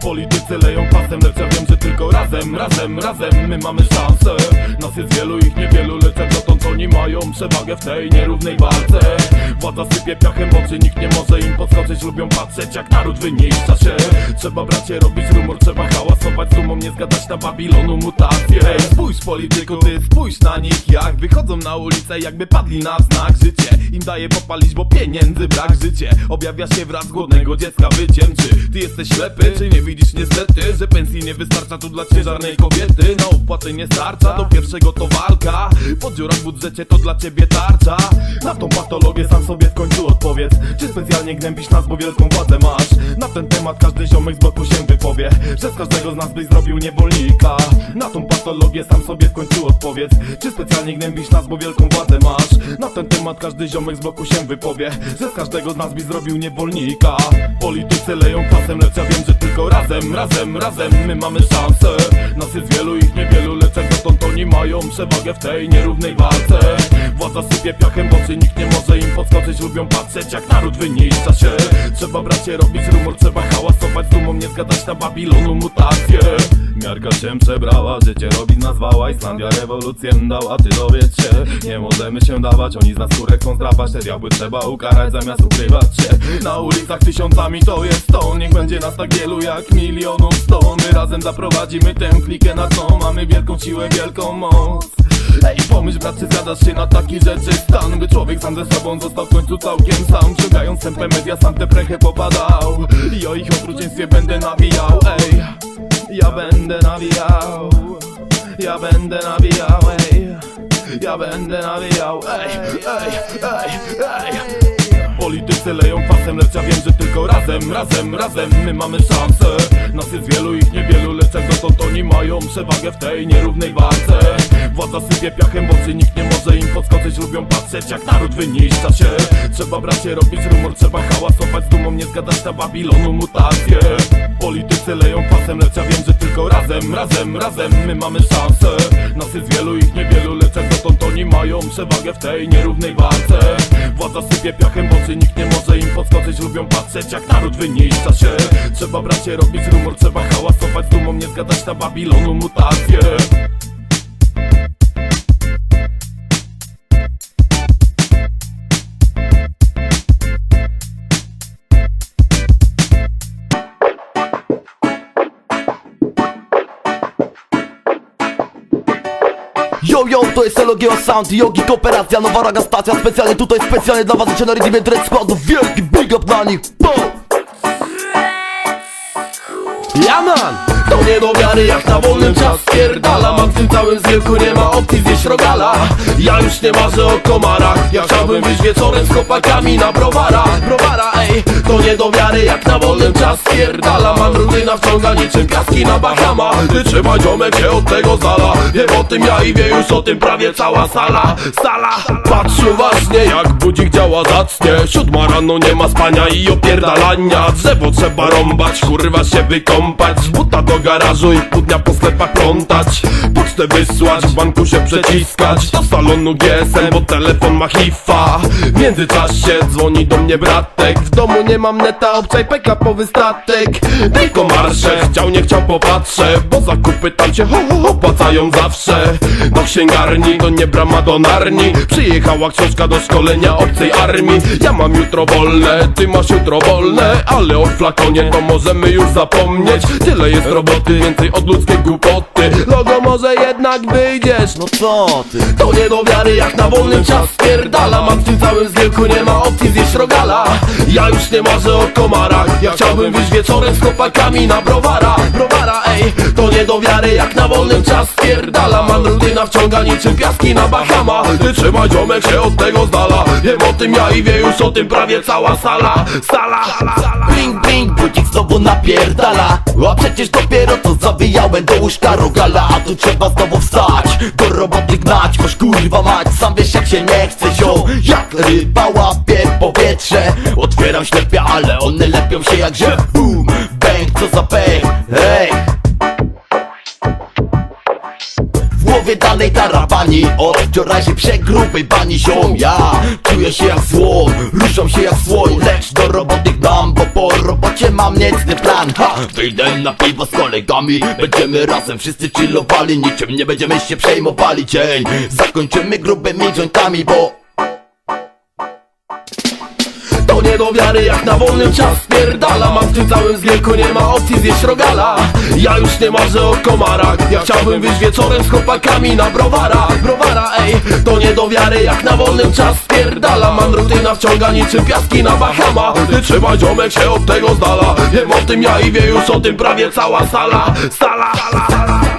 Politycy leją pasem, lecz ja wiem, że tylko razem, razem, razem my mamy szansę. Nas jest wielu, ich niewielu, lecz jak dotąd oni mają przewagę w tej nierównej walce. Władza sypie piachem oczy, nikt nie może im podskoczyć Lubią patrzeć jak naród wyniszcza się. Trzeba bracie robić rumor, trzeba hałasować z dumą Nie zgadać na Babilonu mutacje. Spójrz polityku, ty spójrz na nich jak Wychodzą na ulicę jakby padli na znak Życie. Im daje popalić, bo pieniędzy brak Życie. Objawia się wraz z głodnego dziecka wyciem Czy ty jesteś ślepy, czy nie widzisz niestety Że pensji nie wystarcza tu dla ciężarnej kobiety. Na opłaty nie starcza, do pierwszego to walka. Po dziurach w budżecie to dla ciebie tarcza. Na tą patologię sam sobie w końcu odpowiedz. Czy specjalnie gnębisz nas, bo wielką władzę masz Na ten temat każdy ziomek z bloku się wypowie. Że z każdego z nas byś zrobił niewolnika. Na tą patologię sam sobie w końcu odpowiedz. Czy specjalnie gnębisz nas, bo wielką władzę masz? Na ten temat każdy ziomek z bloku się wypowie. Że z każdego z nas byś zrobił niewolnika. Politycy leją pasem, lecz ja wiem, że tylko razem, razem, razem my mamy szansę. Nas jest wielu, ich niewielu, lecz jak dotąd oni mają przewagę w tej nierównej walce. Władza sypie piachem w oczy, nikt nie może im podskoczyć? Lubią patrzeć jak naród wyniszcza się. Trzeba bracie robić rumor, trzeba hałasować dumą Nie zgadać na Babilonu mutacje Miarka się przebrała, życie robi nazwała Islandia rewolucję dała, ty dowiedz się. Nie możemy się dawać, oni z nas skórę chcą zdrapać Te diabły trzeba ukarać zamiast ukrywać się. Na ulicach tysiącami to jest to. Niech będzie nas tak wielu jak milionów sto. My razem zaprowadzimy tę klikę na dno. Mamy wielką siłę, wielką moc. Ej, pomyśl brat, czy zgadzasz się na taki rzeczy stan? By człowiek sam ze sobą został w końcu całkiem sam. Ciągając tempę media, sam tę prechę popadał. I o ich okrucieństwie będę nawijał, ej Ja będę nawijał. Ja będę nawijał, ej. Ja będę nawijał, ej, ej, ej, ej. Politycy leją pasem, lecz ja wiem, że tylko razem, razem, razem my mamy szansę. Nas jest wielu, ich niewielu, lecz jak oni mają przewagę w tej nierównej walce. Władza sypie piachem w oczy, nikt nie może im podskoczyć. Lubią patrzeć jak naród wyniszcza się. Trzeba bracie robić rumor, trzeba hałasować. Z dumą Nie zgadać na Babilonu mutacje Politycy leją pasem, lecz ja wiem, że tylko razem, razem, razem my mamy szansę. Nas jest wielu, ich niewielu, lecz jak dotąd oni mają przewagę w tej nierównej walce. Władza sypie piachem w oczy, nikt nie może im podskoczyć. Lubią patrzeć jak naród wyniszcza się. Trzeba bracie robić rumor, trzeba hałasować z dumą Nie zgadać na Babilonu mutacje. Yo yo, to jest Elogio Sound, Yogi Kooperacja, nowa raga stacja. Specjalnie tutaj, specjalnie dla was na rytmie Dread Składu, wielki big up na nich! Ja man! To nie do wiary jak na wolnym czas spierdala Mam w tym całym zwielku, nie ma opcji zjeść rogala. Ja już nie marzę o komarach. Ja chciałbym wyjść wieczorem z chłopakami na browara Browara, ej To nie do wiary jak na wolnym czas spierdala Mam rudy na wciąga niczym piaski na Bahama. Ty trzymaj ziomek się od tego zala. Wiem o tym ja i wie już o tym prawie cała sala. Sala. Patrz uważnie jak budzik działa zacnie. Siódma rano nie ma spania i opierdalania. Drzewo trzeba rąbać, kurwa się wykąpać. Z buta do garażu i pół dnia po sklepach plątać. Pocztę wysłać, w banku się przeciskać. Do salonu GSM, bo telefon ma hifa. W międzyczasie dzwoni do mnie bratek domu nie mam neta, obczaj pekapowy statek Tylko marsze, chciał nie chciał popatrzę Bo zakupy tam się ho, ho, opłacają zawsze. Do księgarni, to nie brama do narni. Przyjechała książka do szkolenia obcej armii. Ja mam jutro wolne, ty masz jutro wolne Ale o flakonie to możemy już zapomnieć. Tyle jest roboty, więcej od ludzkiej głupoty. Logo może jednak wyjdziesz. No co ty? to nie do wiary jak na wolnym czas spierdala. Mam w tym całym zwielku, nie ma opcji zjeść rogala. Ja już nie marzę o komarach. Ja chciałbym wyjść wieczorem z chłopakami na browara. Browara, ej To nie do wiary jak na wolnym czas spierdala. Mam rutyna wciąga niczym piaski na Bahama. Ty trzymaj ziomek się od tego z dala Wiem o tym ja i wie już o tym prawie cała sala. Sala, sala. Bling bling, budzik znowu napierdala. A przecież dopiero to zawijałem do łóżka rogala. A tu trzeba znowu wstać, do roboty gnać Choć kurwa mać, sam wiesz jak się nie chce zią Jak ryba łapie powietrze Otwieram ślepia, ale one lepią się jak że Boom, bang, co za bang, hej. W głowie dalej tarapan Ani od wczorajszej przegrubej bani ziom. Ja czuję się jak złom, ruszam się jak słoń Lecz do roboty gnam, bo po robocie mam niecny plan. Ha! Wyjdę na piwo z kolegami, będziemy razem wszyscy chillowali Niczym nie będziemy się przejmowali. Dzień Zakończymy grubymi jointami, bo do wiary jak na wolnym czas spierdala. Mam w tym całym zgierku, nie ma opcji zjeść rogala. Ja już nie marzę o komarach Ja chciałbym wyjść wieczorem z chłopakami na browara. Browara, ej To nie do wiary jak na wolnym czas spierdala. Mam rutyna wciąga niczym piaski na Bahama. Ty trzymaj ziomek się od tego z dala Wiem o tym ja i wie już o tym prawie cała sala. Sala, sala, sala